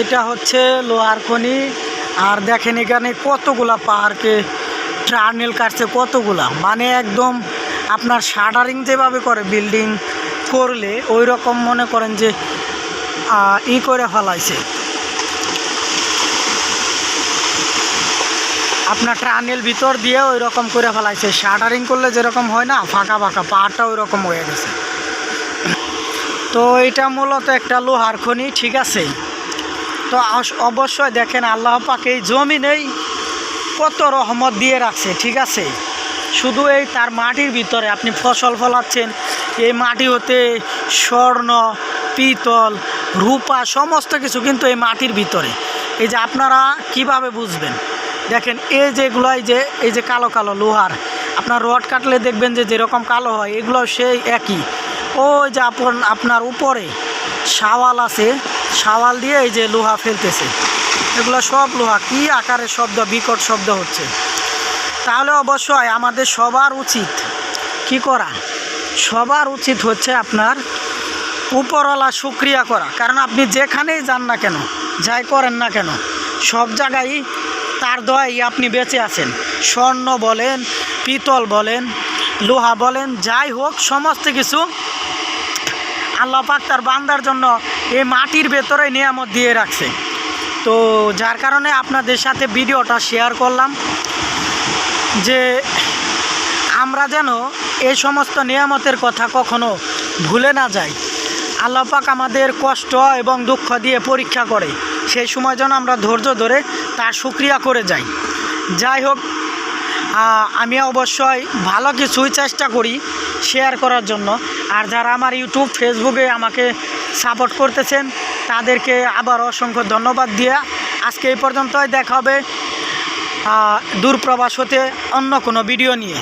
এটা হচ্ছে লোহার খনি। আর দেখেন এখানে কতগুলা পাহাড়কে টার্নেল কাটছে, কতগুলা। মানে একদম আপনার শাটারিং যেভাবে করে বিল্ডিং করলে ওই রকম মনে করেন যে ই করে ফেলাইছে। আপনার টানেল ভিতর দিয়ে ওই রকম করে ফেলাইছে। শাটারিং করলে যেরকম হয় না, ফাঁকা ফাঁকা পাহাড়টা ওই রকম হয়ে গেছে। তো এটা মূলত একটা লোহার খনি, ঠিক আছে? তো অবশ্যই দেখেন, আল্লাহ পাক এই জমিনেই কত রহমত দিয়ে রাখছে, ঠিক আছে? শুধু এই তার মাটির ভিতরে আপনি ফসল ফলাচ্ছেন, এই মাটি হতে স্বর্ণ, পিতল, রূপা, সমস্ত কিছু কিন্তু এই মাটির ভিতরে। এই যে আপনারা কীভাবে বুঝবেন? দেখেন, এই যেগুলো এই যে এই যে কালো কালো লোহার, আপনার রড কাটলে দেখবেন যে যেরকম কালো হয় এগুলো সেই একই। ওই যে আপন আপনার উপরে শাওয়াল আছে শাওয়াল দিয়ে এই যে লোহা ফেলতেছে। এগুলো সব লোহা, কি আকারের শব্দ, বিকট শব্দ হচ্ছে। তাহলে অবশ্যই আমাদের সবার উচিত কি করা? সবার উচিত হচ্ছে আপনার উপরওয়ালা শুক্রিয়া করা। কারণ আপনি যেখানেই যান না কেন, যাই করেন না কেন, সব জায়গায় তার দয়াই আপনি বেঁচে আছেন। স্বর্ণ বলেন, পিতল বলেন, লোহা বলেন, যাই হোক, সমস্ত কিছু আল্লাহ পাক তার বান্দার জন্য এই মাটির ভেতরে নিয়ামত দিয়ে রাখছে। তো যার কারণে আপনাদের সাথে ভিডিওটা শেয়ার করলাম যে আমরা যেন এই সমস্ত নিয়ামতের কথা কখনো ভুলে না যাই। আল্লাহ পাক আমাদের কষ্ট এবং দুঃখ দিয়ে পরীক্ষা করে। সেই সময় যেন আমরা ধৈর্য ধরে তার সুক্রিয়া করে যাই। যাই হোক আমি অবশ্যই ভালো কিছুই চেষ্টা করি শেয়ার করার জন্য। আর যারা আমার ইউটিউব ফেসবুকে আমাকে সাপোর্ট করতেছেন, তাদেরকে আবার অসংখ্য ধন্যবাদ দিয়া আজকে এই পর্যন্তই দেখা হবে দূরপ্রবাস হতে অন্য কোনো ভিডিও নিয়ে।